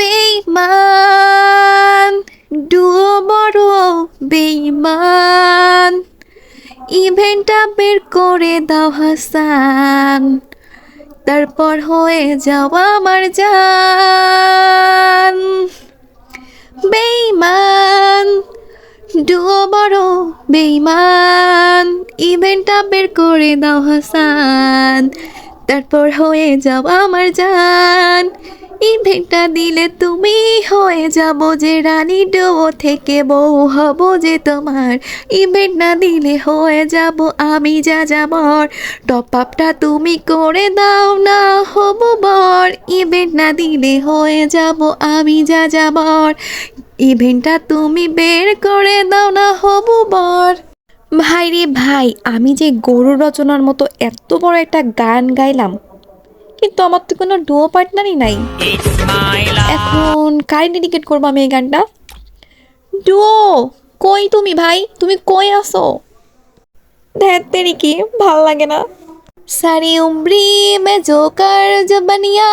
বেইমান ডুয়ো বড় বেইমান ইভেন্টটা বের করে দাও হাসান, তারপর হয়ে যাও আমার জান। বেইমান ডুয়ো বড় বেইমান ইভেন্টটা বের করে দাও হাসান, তারপর হয়ে যাও আমার জান। ইভেন্টটা দিলে তুমি হয়ে যাব যে রানী ডো থেকে বউ হব যে তোমার। ইভেন্ট না দিলে হয়ে যাব আমি যা যাবর টপ আপটা তুমি করে দাও না হব বর। ইভেন্ট না দিলে হয়ে যাব আমি যা যাবর ইভেন্টটা তুমি বের করে দাও না হব বর। ভাই রে ভাই, আমি যে গরু রচনার মতো এত বড় একটা গান গাইলাম কিন্তু আমার তো কোনো ডুয়ো পার্টনারই নাই। এখন কার ডেডিকেট করব আমি এই গানটা? ডুয়ো কই তুমি ভাই? তুমি কই আসো ধ্যাতেরি কি ভালো লাগে না। সারি উমরি মে জোকার জবানিয়া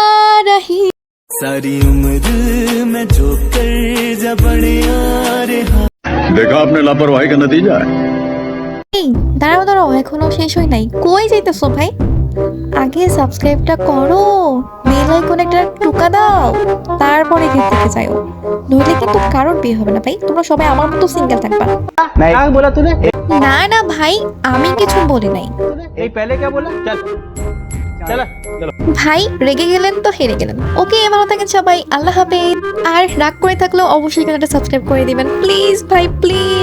রহি। সারি উমর মে জোকার জবানিয়া রহি। দেখা আপনি লাপরওয়াহি কা নতিজা এই দাঁড়াও দাঁড়াও এখনও শেষ হয় নাই। কই যাইতাছো ভাই? আগে সাবস্ক্রাইবটা করো। বেল আইকন একটা টুকা দাও। তারপরে গিয়ে থেকে যাও নইলে কিন্তু কারোর বিয়ে হবে না ভাই। তোমরা সবাই আমার মতো সিঙ্গেল থাকবা। না না ভাই আমি কিছু বলি নাই। এই পেলে কে বলে? ভাই রেগে গেলেন তো হেরে গেলেন। ওকে ভালো থাকেন সবাই। আল্লাহ হাফেজ। আর রাগ করে থাকলেও অবশ্যই চ্যানেলটা সাবস্ক্রাইব করে দিবেন। প্লিজ ভাই প্লিজ।